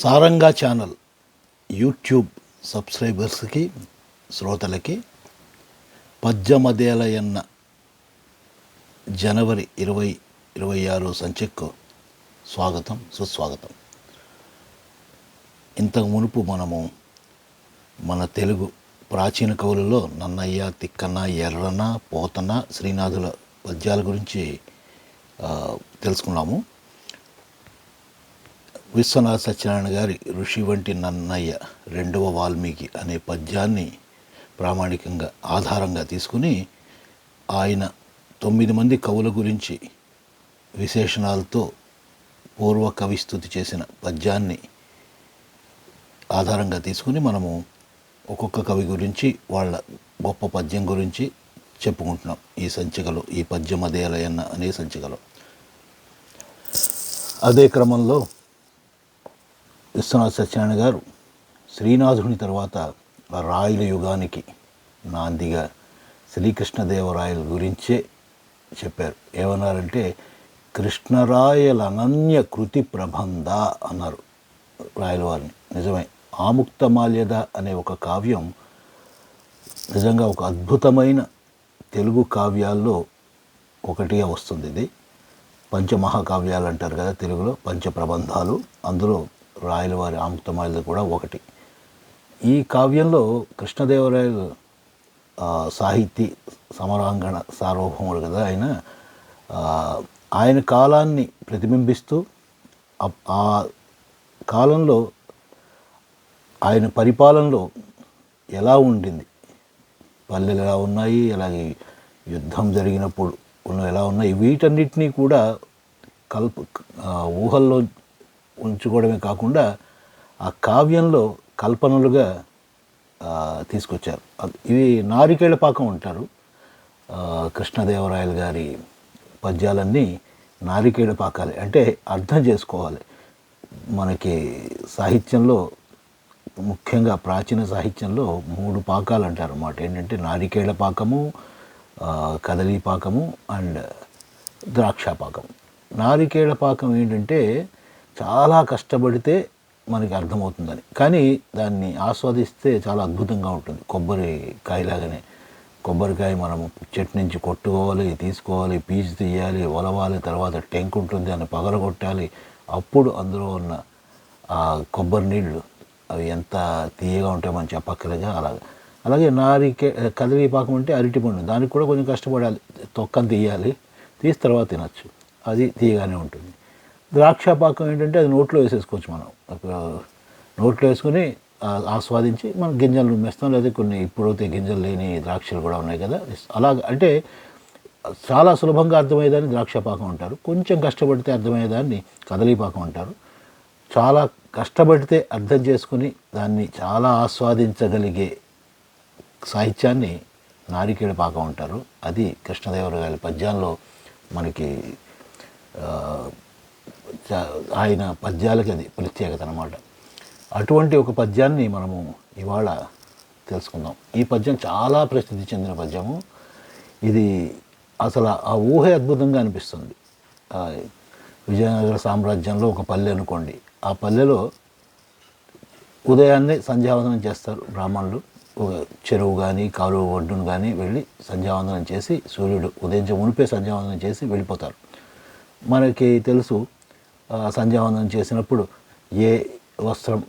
సారంగా channel YouTube సబ్స్క్రైబర్స్కి శ్రోతలకి పద్యమదేలయన్న జనవరి ఇరవై ఇరవై ఆరు సంచిక్కు స్వాగతం సుస్వాగతం. ఇంతకు మునుపు మనము మన తెలుగు ప్రాచీన కవులలో నన్నయ్య తిక్కన్న ఎర్రన పోతన శ్రీనాథుల పద్యాల గురించి తెలుసుకున్నాము. విశ్వనాథ సత్యనారాయణ గారి ఋషి వంటి నన్నయ్య రెండవ వాల్మీకి అనే పద్యాన్ని ప్రామాణికంగా ఆధారంగా తీసుకుని ఆయన తొమ్మిది మంది కవుల గురించి విశేషణాలతో పూర్వ కవిస్తుతి చేసిన పద్యాన్ని ఆధారంగా తీసుకుని మనము ఒక్కొక్క కవి గురించి వాళ్ళ గొప్ప పద్యం గురించి చెప్పుకుంటున్నాం. ఈ సంచికలో ఈ పద్యం అదేలయన్న అనే సంచికలో. అదే క్రమంలో విశ్వనాథ సత్యనారాయణ గారు శ్రీనాథుని తర్వాత రాయుల యుగానికి నాందిగా శ్రీకృష్ణదేవరాయల గురించే చెప్పారు. ఏమన్నారంటే కృష్ణరాయల అనన్య కృతి ప్రబంధ అన్నారు రాయల వారిని. నిజమే ఆముక్తమాల్యద అనే ఒక కావ్యం నిజంగా ఒక అద్భుతమైన తెలుగు కావ్యాల్లో ఒకటిగా వస్తుంది. ఇది పంచమహాకావ్యాలు అంటారు కదా తెలుగులో పంచ ప్రబంధాలు అందులో రాయలవారి ఆముక్తమాల్యద కూడా ఒకటి. ఈ కావ్యంలో కృష్ణదేవరాయలు సాహిత్య సాహితీ సమరాంగణ సార్వభౌముడు కదా ఆయన ఆయన కాలాన్ని ప్రతిబింబిస్తూ ఆ- కాలంలో ఆయన పరిపాలనలో ఎలా ఉండింది? పల్లెలు ఎలా ఉన్నాయి? అలాగే యుద్ధం జరిగినప్పుడు ఎలా ఉన్నాయి? వీటన్నిటినీ కూడా కల్ప ఊహల్లో ఉంచుకోవడమే కాకుండా ఆ కావ్యంలో కల్పనలుగా తీసుకొచ్చారు. ఇవి నారికేళ పాకం అంటారు. కృష్ణదేవరాయలు గారి పద్యాలన్నీ నారికేళ పాకాలి. అంటే అర్థం చేసుకోవాలి. మనకి సాహిత్యంలో ముఖ్యంగా ప్రాచీన సాహిత్యంలో మూడు పాకాలు అంటారు అన్నమాట ఏంటంటే నారికేళ పాకము కదలీ పాకము అండ్ ద్రాక్ష పాకం నారికేళ పాకం ఏంటంటే చాలా కష్టపడితే మనకి అర్థమవుతుందని. కానీ దాన్ని ఆస్వాదిస్తే చాలా అద్భుతంగా ఉంటుంది. కొబ్బరి కాయలాగానే. కొబ్బరికాయ మనం చెట్టు నుంచి కొట్టుకోవాలి తీసుకోవాలి పీచు తీయాలి ఒలవాలి తర్వాత టెంక్ ఉంటుంది అని పగలగొట్టాలి. అప్పుడు అందులో ఉన్న ఆ కొబ్బరి నీళ్ళు అవి ఎంత తీయగా ఉంటాయో మనం చెప్పక్కలేగా అలాగే. అలాగే నారికే కదిలిపాకం అంటే అరటిపండు దానికి కూడా కొంచెం కష్టపడాలి. తొక్కని తీయాలి. తీసి తర్వాత తినచ్చు. అది తీయగానే ఉంటుంది. ద్రాక్ష పాకం ఏంటంటే అది నోట్లో వేసేసుకోవచ్చు మనం. నోట్లో వేసుకొని ఆస్వాదించి మనం గింజలు మెస్తాం లేదా కొన్ని ఇప్పుడైతే గింజలు లేని ద్రాక్షలు కూడా ఉన్నాయి కదా. అలా అంటే చాలా సులభంగా అర్థమయ్యేదాన్ని ద్రాక్ష పాకం అంటారు. కొంచెం కష్టపడితే అర్థమయ్యేదాన్ని కదలీపాకం అంటారు. చాలా కష్టపడితే అర్థం చేసుకుని దాన్ని చాలా ఆస్వాదించగలిగే సాహిత్యాన్ని నారికేళ పాకం అంటారు. అది కృష్ణదేవరాయల పద్యాల్లో మనకి ఆయన పద్యాలకి అది ప్రత్యేకత అనమాట అటువంటి ఒక పద్యాన్ని మనము ఇవాళ తెలుసుకుందాం. ఈ పద్యం చాలా ప్రసిద్ధి చెందిన పద్యము. ఇది అసలు ఆ ఊహే అద్భుతంగా అనిపిస్తుంది. విజయనగర సామ్రాజ్యంలో ఒక పల్లె అనుకోండి. ఆ పల్లెలో ఉదయాన్నే సంధ్యావందనం చేస్తారు బ్రాహ్మణులు. ఒక చెరువు కానీ కాలువ ఒడ్డును కానీ వెళ్ళి సంధ్యావందనం చేసి సూర్యుడు ఉదయించే మునిపే సంధ్యావందనం చేసి వెళ్ళిపోతారు. మనకి తెలుసు సంధ్యావందనం చేసినప్పుడు ఏ వస్త్రం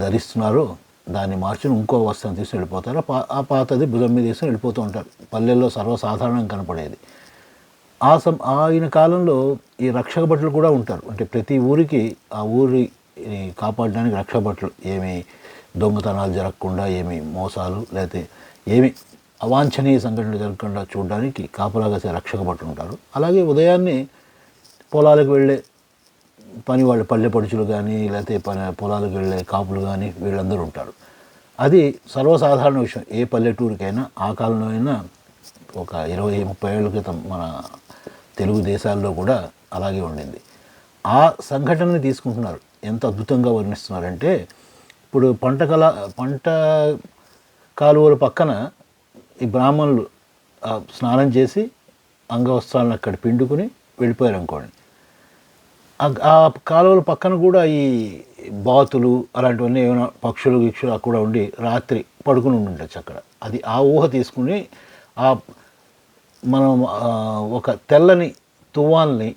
ధరిస్తున్నారో దాన్ని మార్చుని ఇంకో వస్త్రం తీసుకుని వెళ్ళిపోతారు. ఆ ఆ పాతది భుజం మీద తీసుకుని వెళ్ళిపోతూ ఉంటారు. పల్లెల్లో సర్వసాధారణం కనపడేది. ఆ సం ఆయన కాలంలో ఈ రక్షక భటులు కూడా ఉంటారు. అంటే ప్రతి ఊరికి ఆ ఊరి కాపాడడానికి రక్షక భటులు. ఏమి దొంగతనాలు జరగకుండా ఏమి మోసాలు లేకపోతే ఏమి అవాంఛనీయ సంఘటనలు జరగకుండా చూడడానికి కాపలాగా రక్షక భటులు ఉంటారు. అలాగే ఉదయాన్నే పొలాలకు వెళ్ళే పని వాళ్ళు పల్లె పడుచులు కానీ లేకపోతే పని పొలాలకు వెళ్ళే కాపులు కానీ వీళ్ళందరూ ఉంటారు. అది సర్వసాధారణ విషయం. ఏ పల్లెటూరికైనా ఆ కాలంలో అయినా ఒక ఇరవై ముప్పై ఏళ్ళ క్రితం మన తెలుగు దేశాల్లో కూడా అలాగే ఉండింది. ఆ సంఘటనని తీసుకుంటున్నారు. ఎంత అద్భుతంగా వర్ణిస్తున్నారంటే ఇప్పుడు పంట కళ పంట కాలువల పక్కన ఈ బ్రాహ్మణులు స్నానం చేసి అంగవస్త్రాలను అక్కడ పిండుకుని వెళ్ళిపోయారు అనుకోండి ఆ- కాలువల పక్కన కూడా ఈ బాతులు అలాంటివన్నీ ఏమైనా పక్షులు గిక్షులు అక్కడ ఉండి రాత్రి పడుకుని ఉండొచ్చు అక్కడ. అది ఆ ఊహ తీసుకుని ఆ మనం ఒక తెల్లని తువ్వాల్ని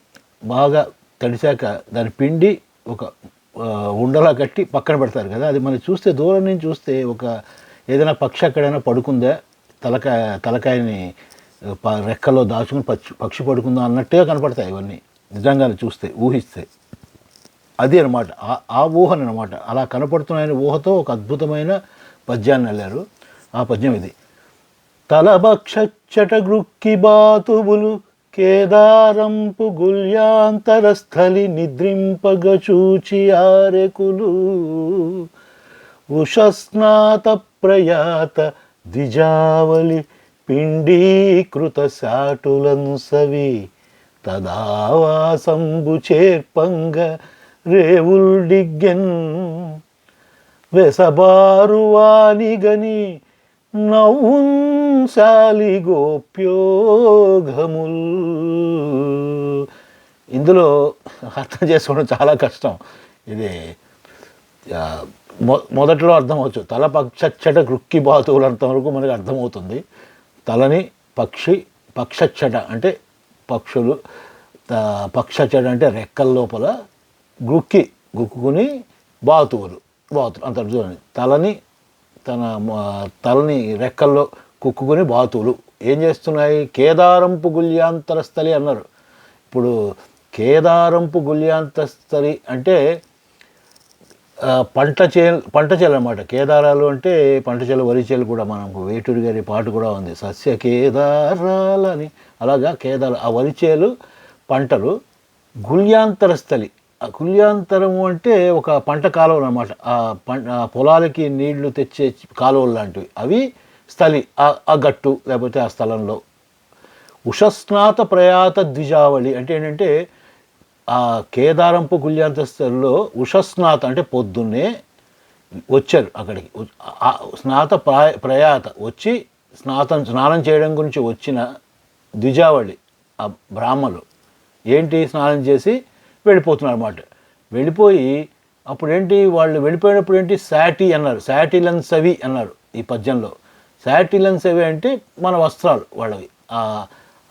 బాగా తడిచాక దాని పిండి ఒక ఉండలా కట్టి పక్కన పెడతారు కదా. అది మనం చూస్తే దూరం నుంచి చూస్తే ఒక ఏదైనా పక్షి ఎక్కడైనా పడుకుందా? తలకాయ తలకాయని ప- రెక్కలో దాచుకుని పక్షి పక్షి పడుకుందా అన్నట్టుగా కనపడతాయి ఇవన్నీ. నిజంగానే చూస్తే ఊహిస్తే అది అనమాట ఆ- ఆ ఊహని అనమాట అలా కనపడుతున్నాయని ఊహతో ఒక అద్భుతమైన పద్యాన్ని వెళ్ళారు ఆ పద్యం ఇది. తలభక్షచ్చట గృక్కి బాతుబులు కేదారంపు గుల్యాంతరస్థలి స్థలి నిద్రింపగచూచి ఆరెకులు. ఉషస్నాత ప్రయాత ద్విజావళి పిండీకృత సాటులంసవి తదావాసంబు చేర్పంగ రేవుల్డిగ్గెన్ వెసబారువానిగని నవ్వుంశాలి గోప్యోఘముల్. ఇందులో అర్థం చేసుకోవడం చాలా కష్టం. ఇది మొ- మొదట్లో అర్థమవచ్చు. తల పక్షచ్చట కృక్కి బాతువులు అంతవరకు మనకు అర్థమవుతుంది. తలని పక్షి పక్షచ్చట అంటే పక్షులు పక్ష పక్షచ్చట అంటే రెక్కల లోపల గుక్కి గుక్కుని బాతువులు బాతులు అంత చూడండి. తలని తన తలని రెక్కల్లో కుక్కుని బాతువులు. ఏం చేస్తున్నాయి? కేదారంపు గుల్యాంతరస్థలి అన్నారు. ఇప్పుడు కేదారంపు గుల్యాంతస్థలి అంటే పంట చేలు పంట చేలు అనమాట కేదారాలు అంటే పంట చేలు వరి చేలు కూడా మనకు వేటూరి గారి పాట కూడా ఉంది. సస్య కేదారాలని. అలాగా కేదార ఆ వరి చేలు పంటలు గుల్యాంతర స్థలి ఆ గుల్యాంతరము అంటే ఒక పంట కాలువలు అనమాట ఆ పంట పొలాలకి నీళ్ళు తెచ్చే కాలువలు లాంటివి. అవి స్థలి ఆ గట్టు లేకపోతే ఆ స్థలంలో. ఉషస్నాత ప్రయాత ద్విజావళి అంటే ఏంటంటే ఆ కేదారంపు గుళ్యాంతస్థల్లో ఉషస్నాత అంటే పొద్దున్నే వచ్చారు అక్కడికి. స్నాత ప్రాయ ప్రయాత వచ్చి స్నాతం స్నానం చేయడం గురించి వచ్చిన ద్విజావళి ఆ బ్రాహ్మలు ఏంటి స్నానం చేసి వెళ్ళిపోతున్నారు అన్నమాట. వెళ్ళిపోయి అప్పుడు ఏంటి వాళ్ళు వెళ్ళిపోయినప్పుడు ఏంటి? శాటి అన్నారు. శాటిలన్ సవి అన్నారు ఈ పద్యంలో. శాటిలన్ సవి అంటే మన వస్త్రాలు వాళ్ళవి.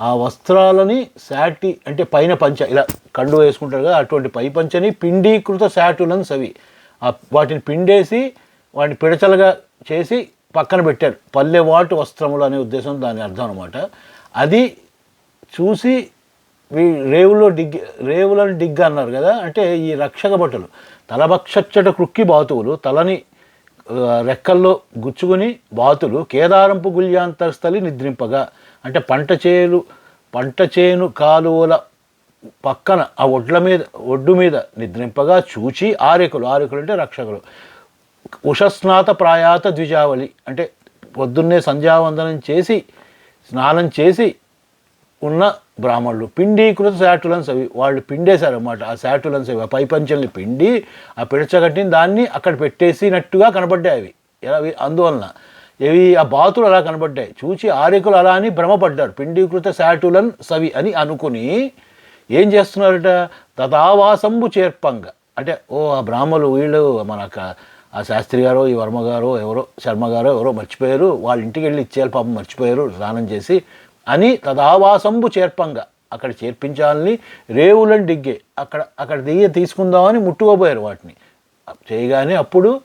ఆ వస్త్రాలని శాటి అంటే పైన పంచ ఇలా కండు వేసుకుంటారు కదా అటువంటి పై పంచని పిండీకృత శాటులన్ సవి. ఆ వాటిని పిండేసి వాటిని పిడచలుగా చేసి పక్కన పెట్టారు. పల్లెవాటు వస్త్రములు అనే ఉద్దేశం దాని అర్థం అనమాట అది చూసి వీ రేవులో డిగ్ రేవులను డిగ్గ అన్నారు కదా అంటే ఈ రక్షక బట్టలు. తలభక్షచ్చట కృక్కి బాతువులు తలని రెక్కల్లో గుచ్చుకుని బాతులు కేదారంపు గుళ్యాంతరస్థలి నిద్రింపగా. అంటే పంట చేలు పంట చేను కాలువల పక్కన ఆ ఒడ్ల మీద ఒడ్డు మీద నిద్రింపగా చూచి ఆరేకులు ఆరేకులు అంటే రక్షకులు. ఉషస్నాత ప్రాయాత ద్విజావళి అంటే పొద్దున్నే సంధ్యావందనం చేసి స్నానం చేసి ఉన్న బ్రాహ్మణులు. పిండీకృత శాటులన్స్ అవి వాళ్ళు పిండేశారన్నమాట. ఆ శాటులన్స్ అవి ఆ పైపంచల్ని పిండి ఆ పిడచగట్టిన దాన్ని అక్కడ పెట్టేసినట్టుగా కనబడ్డాయి అవి. ఎలా అవి అందువలన ఇవి ఆ బాతులు అలా కనబడ్డాయి. చూచి ఆరికులు అలా అని భ్రమపడ్డారు. పిండీకృత శాటులన్ సవి అని అనుకుని ఏం చేస్తున్నారట? తదావాసంబు చేర్పంగ. అంటే ఓ ఆ బ్రాహ్మలు వీళ్ళు మనక ఆ శాస్త్రి గారో ఈ వర్మ గారో ఎవరో శర్మ గారో ఎవరో మర్చిపోయారు. వాళ్ళ ఇంటికి వెళ్ళి ఇచ్చేయాలి పాపం మర్చిపోయారు స్నానం చేసి అని తదావాసంబు చేర్పంగా. అక్కడ చేర్పించాలని రేవులను డిగ్గే. అక్కడ అక్కడ దిగి తీసుకుందామని ముట్టుకోబోయారు వాటిని. చేయగానే అప్పుడు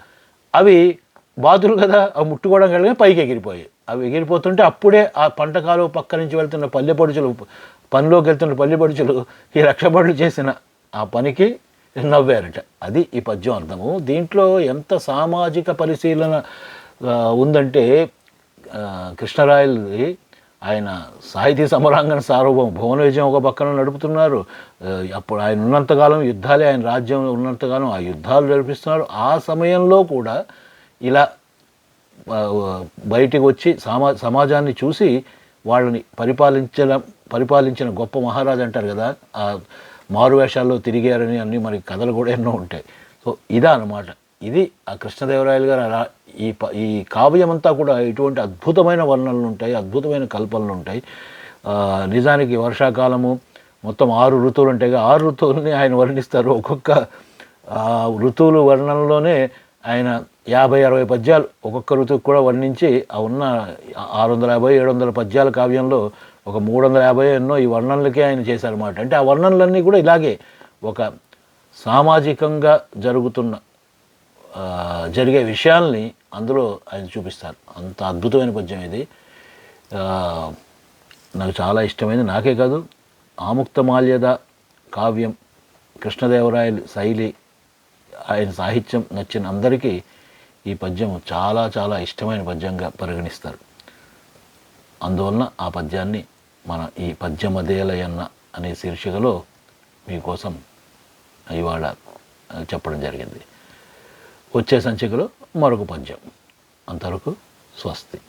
అవి బాతులు కదా అవి ముట్టుకోవడం కలిగి పైకి ఎగిరిపోయాయి. అవి ఎగిరిపోతుంటే అప్పుడే ఆ పంట కాలువ పక్క నుంచి వెళ్తున్న పల్లె పడుచులు పనిలోకి వెళ్తున్న పల్లె పడుచులు ఈ రక్షపడులు చేసిన ఆ పనికి నవ్వారట. అది ఈ పద్యం అర్థము. దీంట్లో ఎంత సామాజిక పరిశీలన ఉందంటే కృష్ణరాయలది ఆయన సాహితీ సమరాంగణ సార్వభౌమ భువన విజయం ఒక పక్కన నడుపుతున్నారు. అప్పుడు ఆయన ఉన్నంతకాలం యుద్ధాలే ఆయన రాజ్యం ఉన్నంతకాలం ఆ యుద్ధాలు నడిపిస్తున్నారు ఆ సమయంలో కూడా ఇలా బయటికి వచ్చి సమా సమాజాన్ని చూసి వాళ్ళని పరిపాలించడం పరిపాలించిన గొప్ప మహారాజు అంటారు కదా ఆ మారువేషాల్లో తిరిగారని అన్ని మనకి కథలు కూడా ఎన్నో ఉంటాయి. సో ఇదా అనమాట ఇది ఆ కృష్ణదేవరాయలు గారు అలా ఈ ప ఈ కావ్యం అంతా కూడా ఇటువంటి అద్భుతమైన వర్ణనలు ఉంటాయి అద్భుతమైన కల్పనలు ఉంటాయి. నిజానికి వర్షాకాలము మొత్తం ఆరు ఋతువులు ఉంటాయి ఆరు ఋతువులని ఆయన వర్ణిస్తారు ఒక్కొక్క ఋతువులు వర్ణనలోనే ఆయన యాభై అరవై పద్యాలు ఒక్కొక్క ఋతువు కూడా వర్ణించి ఆ ఉన్న ఆరు వందల యాభై ఏడు వందల పద్యాల కావ్యంలో ఒక మూడు వందల యాభై ఎన్నో ఈ వర్ణనలకే ఆయన చేశారన్నమాట. అంటే ఆ వర్ణనలన్నీ కూడా ఇలాగే ఒక సామాజికంగా జరుగుతున్న జరిగే విషయాల్ని అందులో ఆయన చూపిస్తారు. అంత అద్భుతమైన పద్యం ఇది. నాకు చాలా ఇష్టమైంది. నాకే కాదు ఆముక్తమాల్యద కావ్యం కృష్ణదేవరాయలు శైలి ఆయన సాహిత్యం నచ్చిన అందరికీ ఈ పద్యం చాలా చాలా ఇష్టమైన పద్యంగా పరిగణిస్తారు. అందువలన ఆ పద్యాన్ని మన ఈ పద్యమదేలయన్న అనే శీర్షికలో మీకోసం ఇవాళ చెప్పడం జరిగింది. వచ్చే సంచికలో మరొక పద్యం. అంతవరకు స్వస్తి.